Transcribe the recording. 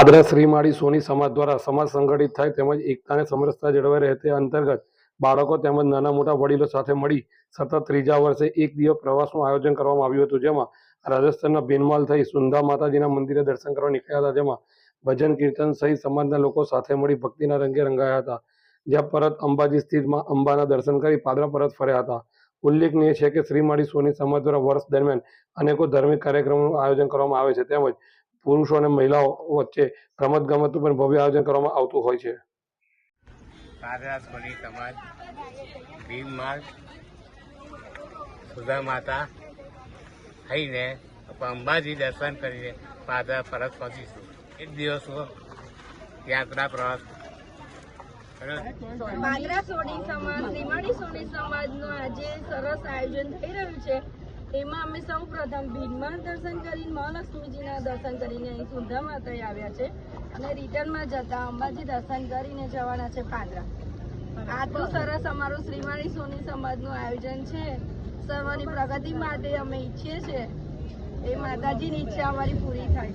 પાદરા શ્રીમાળી સોની સમાજ દ્વારા સમાજ સંગઠિત થાય તેમજ એકતાને સમરસતા જળવાઈ રહે તે અંતર્ગત બાળકો તેમજ નાના મોટા વડીલો સાથે મળી સતત ત્રીજા વર્ષે એક દિવસ પ્રવાસનું આયોજન કરવામાં આવ્યું હતું. જેમાં રાજસ્થાનના ભીનમાલ થઈ સુંધા માતાજીના મંદિરે દર્શન કરવા નીકળ્યા હતા. જેમાં ભજન કીર્તન સહિત સમાજના લોકો સાથે મળી ભક્તિના રંગે રંગાયા હતા. જ્યાં પરત અંબાજી સ્થિતમાં અંબાના દર્શન કરી પાદરા પરત ફર્યા હતા. ઉલ્લેખનીય છે કે શ્રીમાળી સોની સમાજ દ્વારા વર્ષ દરમિયાન અનેકો ધાર્મિક કાર્યક્રમોનું આયોજન કરવામાં આવે છે. તેમજ પુરુષો અને મહિલાઓ વચ્ચે રમત ગમતનું પણ ભવ્ય આયોજન કરવામાં આવતું હોય છે. પાદરા સોની સમાજ માર્ગ સુધા માતા થઈને અંબાજી દર્શન કરીને પાદરા પરત પહોંચીશું. એક દિવસો યાત્રા પ્રવાસ. પાદરા સોની સમાજ સોની સમાજનું આજે સરસ આયોજન થઈ રહ્યું છે. એમાં અમે સૌ પ્રથમ ભીમમાં દર્શન કરીને મહાલક્ષ્મીજીના દર્શન કરીને અહીં સુંધા માતાએ આવ્યા છે અને રિટર્નમાં જતા અંબાજી દર્શન કરીને જવાના છે પાદરા. આટલું સરસ અમારું શ્રીમાળી સોની સમાજનું આયોજન છે. સર્વની પ્રગતિ માટે અમે ઈચ્છીએ છીએ. એ માતાજીની ઈચ્છા અમારી પૂરી થાય.